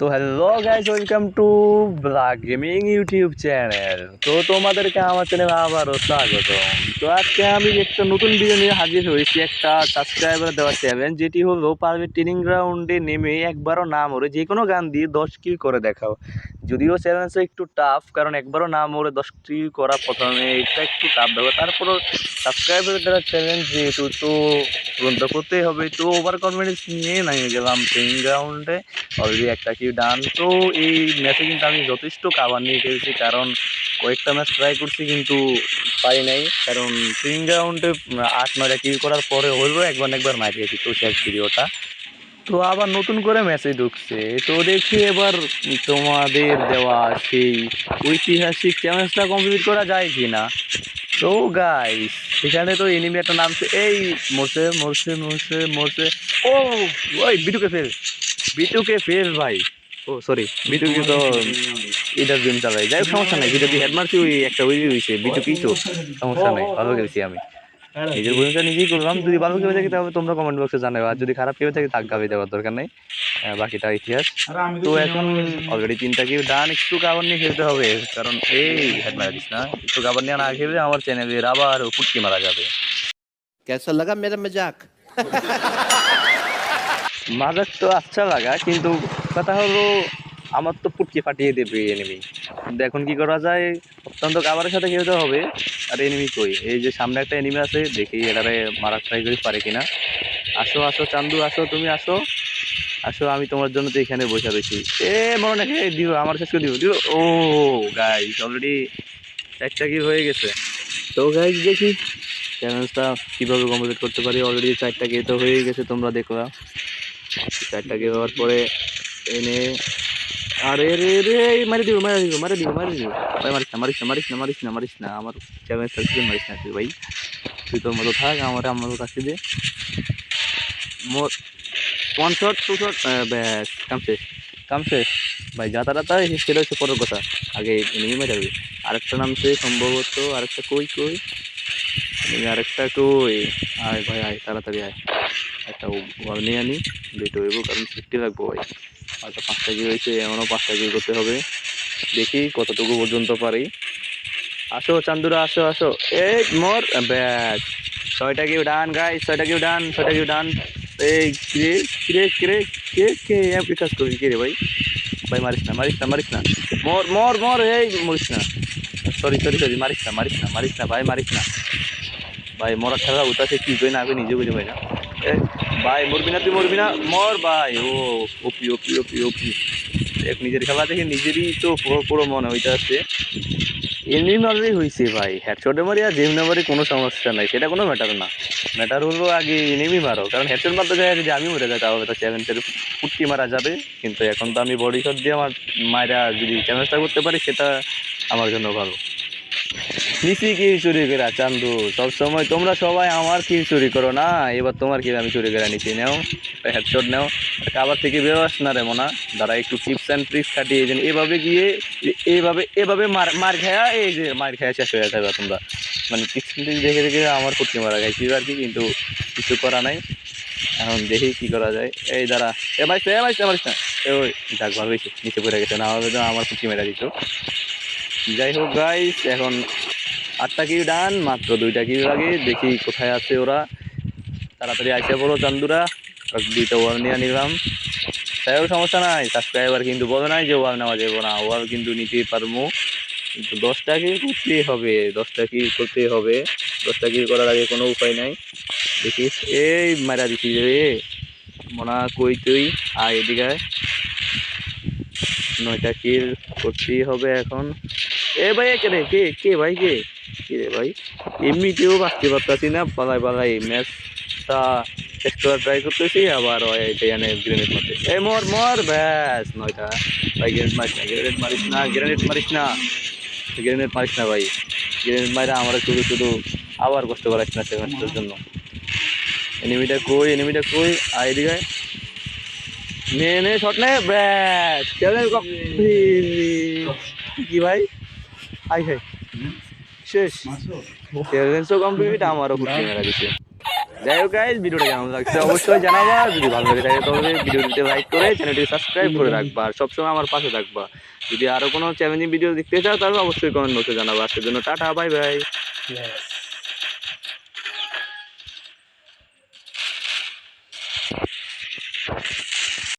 তো hello guys welcome to black gaming YouTube channel তো তোমাদেরকে আমার চ্যানেলে আবারও স্বাগত তো আজকে আমি একটা নতুন ভিডিও নিয়ে হাজির হয়েছি, একটা সাবস্ক্রাইবার দেওয়া চ্যালেঞ্জ যেটি হলো পারবে ট্রেনিং গ্রাউন্ডে নেমে একবারও না মরে যে কোনো গান দিয়ে দশ কিল করে দেখাও। যদিও চ্যালেঞ্জটা একটু টাফ কারণ একবারও না মরে দশ কিল করা প্রথমে এটা একটু টাফ দেবে তারপরও সাবস্ক্রাইবার দেওয়া চ্যালেঞ্জ যেহেতু, তো পূরণ তো করতেই হবে। তো ওভার কনফিডেন্স নিয়ে নামিয়ে গেলাম ট্রেনিং গ্রাউন্ডে অলরেডি একটা কিউ ডান তো এই ম্যাচে কিন্তু আমি যথেষ্ট কাভার নিয়ে খেলছি কারণ কয়েকটা ম্যাচ ট্রাই করছি কিন্তু পাই নাই। কারণ ট্রেনিং গ্রাউন্ডে আট, নয়টা কিল করার পরে হইলেও একবার একবার মার গেছি তো শেষ ভিডিওটা। তো আবার নতুন করে ম্যাচে ঢুকছে। তো দেখি এবার তোমাদের দেওয়া সেই ঐতিহাসিক চ্যালেঞ্জটা কমপ্লিট করা যায় কি না তো গাইস এখানে তো এনিমি একটা নামছে। এই, মরছে মরছে মরছে মরছে। ও, ওই, বিটুকে ফেল বিটুকে ফেল ভাই। ও সরি বিটুকে তো এটার জন্য চালাই। যাই সমস্যা নাই। দিয়ে হেড মারছি, ওই একটা ওই হয়েছে বিটুকেই তো সমস্যা নাই। ভালো গেছি আমি। নিজের ভূমিকা নিজেই করলাম যদি ভালো কেউ থাকে তাহলে তোমরা কমেন্ট বক্সে জানাবে আর যদি খারাপ কেউ থাকে তাক গাবি দেওয়ার দরকার নেই। বাকিটা ইতিহাস। তো এখন অলরেডি তিনটা কেউ ডান একটু কাবার নিয়ে খেলতে হবে কারণ এই হেড মারিস না। একটু কাবার নিয়ে না খেলে আমার চ্যানেলের আবার কুটকি মারা যাবে। কেসা লাগা মেরে মজাক মাজাক তো আচ্ছা লাগা কিন্তু কথা হলো আমার তো পুটকি ফাটিয়ে দেবে এনেমি কিন্তু এখন কি করা যায়? অত্যন্ত কাবারের সাথে খেলতে হবে। আর এনিমি কই? এই যে সামনে একটা এনিমি আছে, দেখি এটারে মারার ট্রাই করি পারে কিনা। আসো আসো, চান্দু, আসো, তুমি আসো। আসো, আমি তোমার জন্য তো এখানে বসে রয়েছি এ মনে নাকি দিও, আমার শেষ করে দিও দিও। ও গাইস অলরেডি চারটা কি হয়ে গেছে। তো গাইস দেখি চ্যালেঞ্জটা কীভাবে কমপ্লিট করতে পারি। অলরেডি চারটা গিয়ে তো হয়ে গেছে, তোমরা দেখলা চারটা গিয়ে হওয়ার পরে এনে আরে, রে রে মারি দিব মারি দিব মারি দিব মারি দিব ভাই, মারিস না মারিস না মারিস না মারিস না মারিস না। আমার চ্যালেঞ্জ থাকছে মারিস না তুই, ভাই। তুই তোর মতো থাক, আমার আমার কাছে দে। More one shot two shot ব্যাস, কাম শেষ কাম শেষ। ভাই যাতা টাতা সেটা হচ্ছে পরের কথা। আগে এনিমি মেরে যাবে আরেকটা নামছে, সম্ভবত আরেকটা কই কই? আরেকটা কই? আয়, ভাই, আয়, তাড়াতাড়ি আয়। একটা নিয়ে আনি, দুটো কারণ ফিফটি লাগবো, ভাই। হয়তো পাঁচটা কি হয়েছে এমনও পাঁচটা কি করতে হবে। দেখি কতটুকু পর্যন্ত পারি। আসো, চান্দুরা, আসো আসো। এই, মোর, ব্যাস। ছয়টা কিউ ডান গাই ছয়টা কিউ ডান, ছয়টা কিউ ডান। এই কিরে কিরে কিরে কে কে, এম কাজ করবি কে রে ভাই? ভাই, মারিস না মারিস না মারিস না। মর মর মর, এই, মরিস না। সরি সরি সরি মারিস না মারিস না মারিস না, ভাই, মারিস না। ভাই, মরা খেলা উঠাছে কি কই না আমি নিজে বুঝে ভাই না। এ ভাই, মরবি না তুই, মরবি না, মর ভাই। ও ওপি ওপি ওপি ওপি দেখ, নিজের খেলা দেখে নিজেরই তো পুরো পুরো মনে হইতে এমনি মারলেই হয়েছে ভাই। হেডশটে মারি আর যেমনি মারি কোনো সমস্যা নাই। সেটা কোনো ম্যাটার না। ম্যাটার হলো আগে এনেমি মারো। কারণ হেডশট মারতে যায় যদি আমি মরে যাই তাহলে তো চ্যালেঞ্জের ফুটকি মারা যাবে। কিন্তু এখন তো আমি বডি শট দিয়ে আমার মায়েরা যদি চ্যালেঞ্জটা করতে পারি, সেটা আমার জন্য ভালো। নিচি কি চুরি করা চান্দু? সবসময় তোমরা সবাই আমার কি চুরি করো না। এবার তোমার কি আমি চুরি করে নিচ্ছি নেও। হেডশট নেও। কাবার থেকে বেরো আস না রে মোনা। দাঁড়া একটু টিপস অ্যান্ড ট্রিক্স খাটিয়ে যেন এভাবে গিয়ে এ- এইভাবে এভাবে মার মার খায়া এই যে মার খায়া শেষ হয়ে যাবে তোমরা। মানে টিপস ট্রিক্স দেখে দেখে আমার ফুটকি মারা খাইছি আর কি কিন্তু কিছু করা নাই। এখন দেখি কি করা যায়। এই দাঁড়া। এ মারিস এ মারিস না, মারিস না ওই যাক ভালো নিচে পড়ে গেছে। না হলে তো আমার ফুটকি মেরা দিত। যাই হোক গাইস এখন আটটা কিউ ডান, মাত্র দুইটা কিউ লাগে দেখি কোথায় আছে ওরা। তাড়াতাড়ি আইসে পড়ো চান্দুরা। দুইটা ওয়াল নিয়ে নিলাম। তাই সমস্যা নাই। সাবস্ক্রাইবার কিন্তু বলে নাই যে ওয়াল নেওয়া যাবে না। ওয়াল কিন্তু নিতেই পারব কিন্তু দশটা কিল করতেই হবে। দশটা কিল করতেই হবে। দশটা কিল করার আগে কোনো উপায় নাই। দেখিস এই মারা দিছি রে। মনা কই তুই? আয় এদিকে নয়টা কিল করতেই হবে এখন। এ ভাই কে কে? কে ভাই কে? কে রে ভাই? এমনিতেও বাঁচতে পারতাছি না পালাই পালাই ম্যাচটা শেষ করার ট্রাই করতেছি আবার এটা এনে গ্রেনেড মারতে এ মর মর ব্যাস নয়টা। ভাই গ্রেনেড মারিস না গ্রেনেড মারিস না গ্রেনেড মারিস না। গ্রেনেড মারিস না ভাই। গ্রেনেড মারা আমার শুধু শুধু আবার কষ্ট করাইস না সেখানটার জন্য। এনিমিটা কই এনিমিটা কই? আয় এদিকে। নে নে শট নে ব্যাস। কি ভাই? আই হাই। শেষ। চ্যালেঞ্জও কমপ্লিট আমারও ফুটকি মেরা দিছে। যাই হোক গাইজ ভিডিওটা কেমন লাগছে অবশ্যই জানাবা। যদি ভালো লাগে থাকে তবে ভিডিওটিতে লাইক করে চ্যানেলটি সাবস্ক্রাইব করে রাখবা। আর সবসময় আমার পাশে থাকবা। যদি আরও কোনো চ্যালেঞ্জিং ভিডিও দেখতে চাও, তাহলে অবশ্যই কমেন্ট বক্সে জানাবা। আজকের জন্য টাটা বাই বাই.